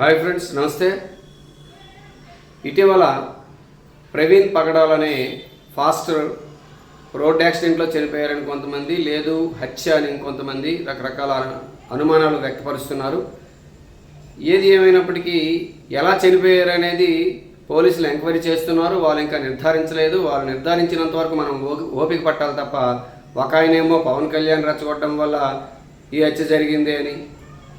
Hi friends నమస్తే. ఇటీవల Praveen పడడాలని faster road యాక్సిడెంట్లో చనిపోయారని కొంతమంది లేదు హత్య అని ఇంకొంతమంది రకరకాల అనుమానాలు వ్యక్తపరుస్తున్నారు. ఏది ఏమైనప్పటికీ ఎలా చనిపోయారు అనేది పోలీసులు ఎంక్వైరీ చేస్తున్నారు. వాళ్ళు ఇంకా నిర్ధారించలేదు. వాళ్ళు నిర్ధారించినంత వరకు మనం ఓపిక పట్టాలి తప్ప ఒక ఆయనేమో పవన్ కళ్యాణ్ రెచ్చగొట్టడం వల్ల ఈ హత్య జరిగింది అని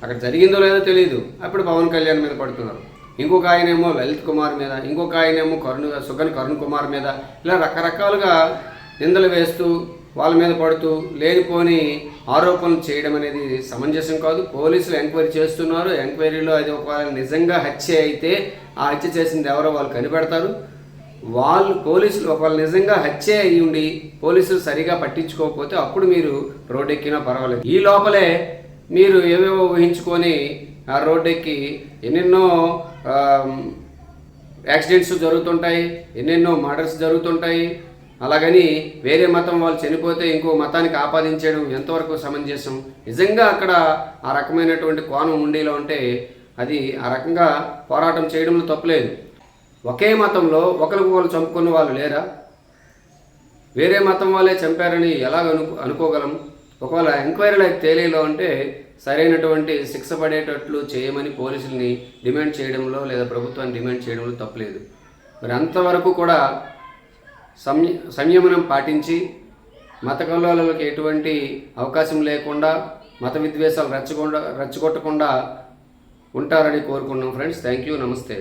అక్కడ జరిగిందో లేదో తెలియదు అప్పుడు పవన్ కళ్యాణ్ మీద పడుతున్నారు. ఇంకొక ఆయనేమో లలిత్ కుమార్ మీద ఇంకొక ఆయనేమో కరుణ్ సుగన్ కరుణ్ కుమార్ మీద ఇలా రకరకాలుగా నిందలు వేస్తూ వాళ్ళ మీద పడుతూ లేనిపోని ఆరోపణలు చేయడం అనేది సమంజసం కాదు. పోలీసులు ఎంక్వైరీ చేస్తున్నారు. ఎంక్వైరీలో అది ఒకవేళ నిజంగా హత్య అయితే ఆ హత్య చేసింది ఎవరో వాళ్ళు కనిపెడతారు. వాళ్ళు పోలీసులు ఒకవేళ నిజంగా హత్య అయి ఉండి పోలీసులు సరిగా పట్టించుకోకపోతే అప్పుడు మీరు రోడ్డెక్కినా పర్వాలేదు. ఈ లోపలే మీరు ఏవేవో ఊహించుకొని ఆ రోడ్డు ఎక్కి ఎన్నెన్నో యాక్సిడెంట్స్ జరుగుతుంటాయి ఎన్నెన్నో మర్డర్స్ జరుగుతుంటాయి. అలాగని వేరే మతం వాళ్ళు చనిపోతే ఇంకో మతానికి ఆపాదించడం ఎంతవరకు సమంజసం? నిజంగా అక్కడ ఆ రకమైనటువంటి కోణం ఉండేలా ఉంటే అది ఆ రకంగా పోరాటం చేయడంలో తప్పులేదు. ఒకే మతంలో ఒకరికి వాళ్ళు చంపుకున్న వాళ్ళు లేరా? వేరే మతం వాళ్ళే చంపారని ఎలా అను అనుకోగలం? ఒకవేళ ఎంక్వైరీలో తేలిలో ఉంటే సరైనటువంటి శిక్ష పడేటట్లు చేయమని పోలీసుల్ని డిమాండ్ చేయడంలో లేదా ప్రభుత్వాన్ని డిమాండ్ చేయడంలో తప్పలేదు. మరి అంతవరకు కూడా సంయ సంయమనం పాటించి మత కల్లోలకు ఎటువంటి అవకాశం లేకుండా మత విద్వేషాలు రెచ్చగొండ రెచ్చగొట్టకుండా ఉంటారని కోరుకున్నాం ఫ్రెండ్స్. థ్యాంక్ యూ నమస్తే.